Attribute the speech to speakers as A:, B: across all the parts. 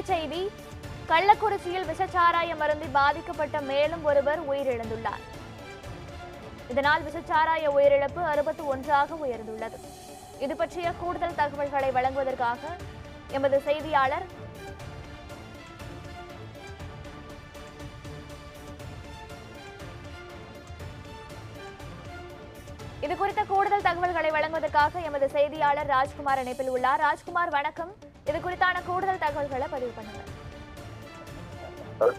A: செய்தி கள்ளக்குறிச்சியில் விஷச்சாராய மருந்தில் பாதிக்கப்பட்ட மேலும் ஒருவர் உயிரிழந்துள்ளார். இதனால் விஷச்சாராய உயிரிழப்பு அறுபத்தி ஒன்றாக உயர்ந்துள்ளது. இது பற்றிய கூடுதல் தகவல்களை வழங்குவதற்காக எமது செய்தியாளர் இது குறித்த கூடுதல் தகவல்களை வழங்குவதற்காக எமது செய்தியாளர் ராஜ்குமார் இணைப்பில் உள்ளார். ராஜ்குமார் வணக்கம். இது குறித்தான கூடுதல் தகவல்களை பதிவு பண்ணுங்க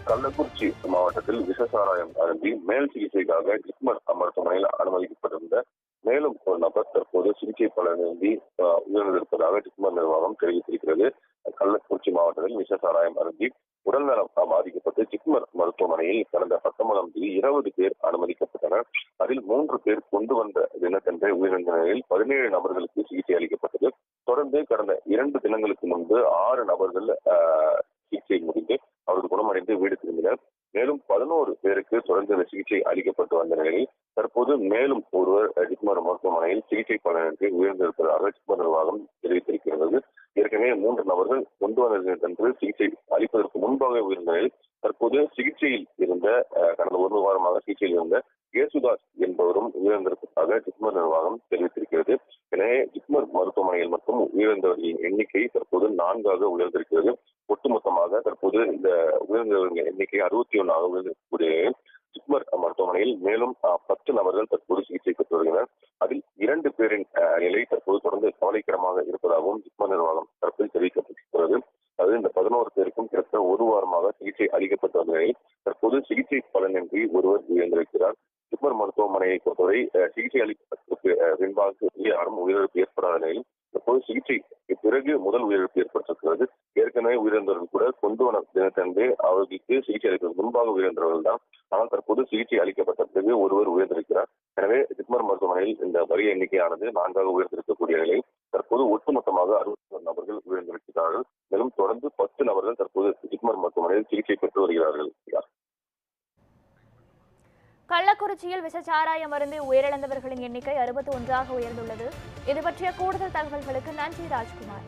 B: கள்ளக்குறிச்சி மாவட்டத்தில் விஷசாராயம் அருந்தி மேல் சிகிச்சைக்காக ஜிப்மர் மருத்துவமனையில் அனுமதிக்கப்பட்டிருந்த மேலும் ஒரு நபர் தற்போது சிகிச்சை பலனின்றி உயிரிழந்திருப்பதாக ஜிப்மர் நிர்வாகம் தெரிவித்திருக்கிறது. கள்ளக்குறிச்சி மாவட்டத்தில் விஷசாராயம் அருந்தி உடல்நலம் பாதிக்கப்பட்டு ஜிப்மர் மருத்துவமனையில் கடந்த பத்தொன்பதாம் தேதி இருபது பேர் அனுமதிக்கப்பட்டனர் அதில் மூன்று பேர் கொண்டு வந்த தினத்தன்றே உயிரிழந்த நிலையில் பதினேழு நபர்களுக்கு சிகிச்சை அளிக்கப்பட்டது. தொடர்ந்து கடந்த இரண்டு தினங்களுக்கு முன்பு ஆறு நபர்கள் சிகிச்சை முடிந்து அவர்கள் குணமடைந்து வீடு திரும்பினர். மேலும் பதினோரு பேருக்கு தொடர்ந்து சிகிச்சை அளிக்கப்பட்டு வந்த நிலையில் தற்போது மேலும் ஒருவர் ஜிப்மர் மருத்துவமனையில் சிகிச்சை பலனின்றி உயர்ந்திருப்பதாக ஜிப்மர் நிர்வாகம் தெரிவித்திருக்கிறது. ஏற்கனவே மூன்று நபர்கள் கொண்டு வந்ததன்று சிகிச்சை அளிப்பதற்கு முன்பாக உயிர்ந்த நிலையில் தற்போது சிகிச்சையில் இருந்த கடந்த ஒரு வாரமாக சிகிச்சையில் இருந்த இயேசுதாஸ் என்பவரும் உயிரிழந்திருப்பதாக ஜிப்மர் நிர்வாகம் தெரிவித்திருக்கிறது. எனவே ஜிப்மர் மருத்துவமனையில் மட்டும் உயிரிழந்தவர்களின் எண்ணிக்கை தற்போது நான்காக உயர்ந்திருக்கிறது. ஒட்டுமொத்தமாக தற்போது இந்த உயிரிழந்தவர்களின் எண்ணிக்கை அறுபத்தி ஒன்றாக உயர்ந்திருக்கக்கூடிய ஜிப்மர் மருத்துவமனையில் மேலும் பத்து நபர்கள் தற்போது சிகிச்சை பெற்று வருகின்றனர். அதில் இரண்டு பேரின் நிலை தற்போது தொடர்ந்து கவலைக்கிடமாக இருப்பதாகவும் ஜிப்மர் நிர்வாகம் தரப்பில் தெரிவிக்கப்பட்டிருக்கிறது. அது இந்த பதினோரு பேருக்கும் கிட்டத்தட்ட ஒரு வாரமாக சிகிச்சை அளிக்கப்பட்டு வந்த நிலையில் தற்போது சிகிச்சை பலனின்றி ஒருவர் உயர்ந்திருக்கிறார் ஜிப்மர் மருத்துவமனையை பொறுத்தவரை சிகிச்சை அளிப்பதற்கு பின்பாக யாரும் உயிரிழப்பு ஏற்படாத நிலையில் தற்போது சிகிச்சைக்கு பிறகு முதல் உயிரிழப்பு ஏற்பட்டிருக்கிறது. ஏற்கனவே உயிரிழந்தவர்கள் கூட கொண்டு வன தினத்தன்று அவர்களுக்கு சிகிச்சை அளிப்பதற்கு முன்பாக உயிரிழந்தவர்கள் தான். ஆனால் தற்போது சிகிச்சை அளிக்கப்பட்ட பிறகு ஒருவர் உயர்ந்திருக்கிறார் எனவே ஜிப்மர் மருத்துவமனையில் இந்த வரிய எண்ணிக்கையானது நான்காக உயர்ந்திருக்கக்கூடிய நிலையில் தற்போது ஒட்டுமொத்தமாக அறுபத்தி ஒரு நபர்கள் உயர்ந்திருக்கிறார்கள் மேலும் தொடர்ந்து பத்து நபர்கள் தற்போது ஜிப்மர் மருத்துவமனையில் சிகிச்சை பெற்று வருகிறார்கள்.
A: கள்ளக்குறிச்சியில் விஷச்சாராய அருந்தி உயிரிழந்தவர்களின் எண்ணிக்கை அறுபத்தி ஒன்றாக உயர்ந்துள்ளது. இது பற்றிய கூடுதல் தகவல்களுக்கு நன்றி ராஜ்குமார்.